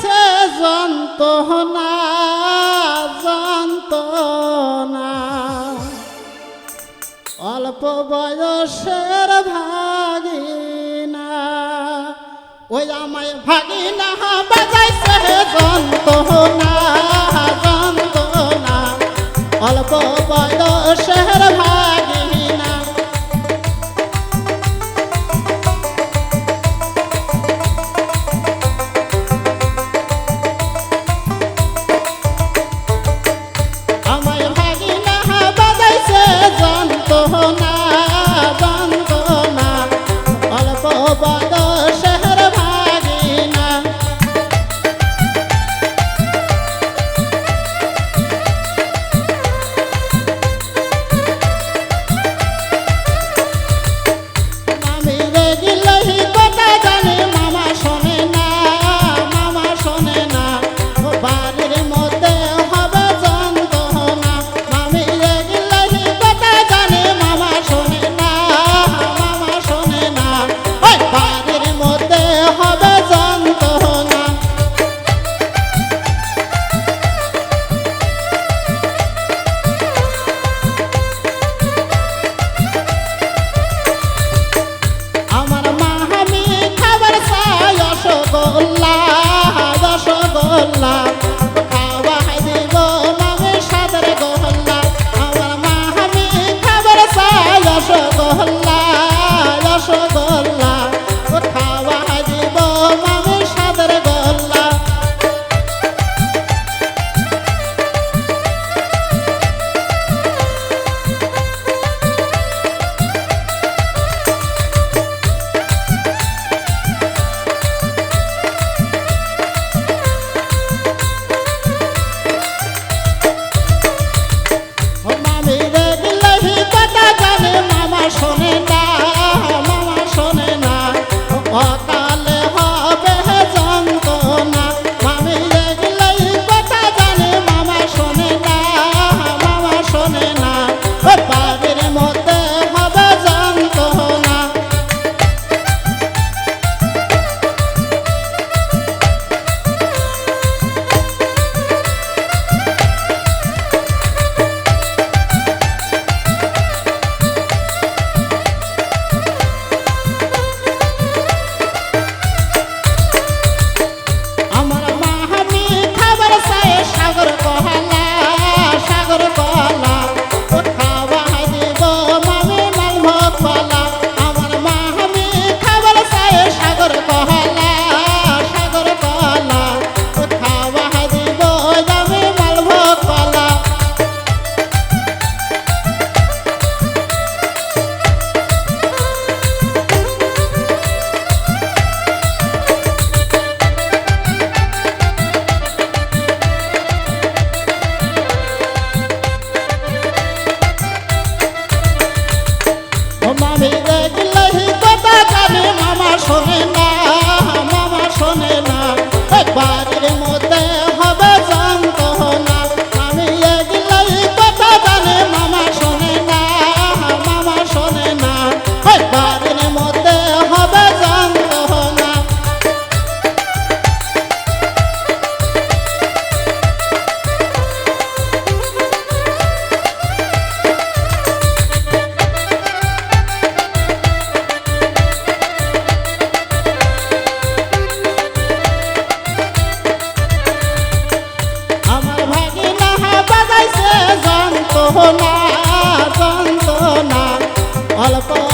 সে জন্ত না জন্ত না অল্প বয়সের ভাগিনা, ওই আমায় ভাগিনা না জন্ত না অল্প তো যন্ত্রণা যন্ত্রণা অল্প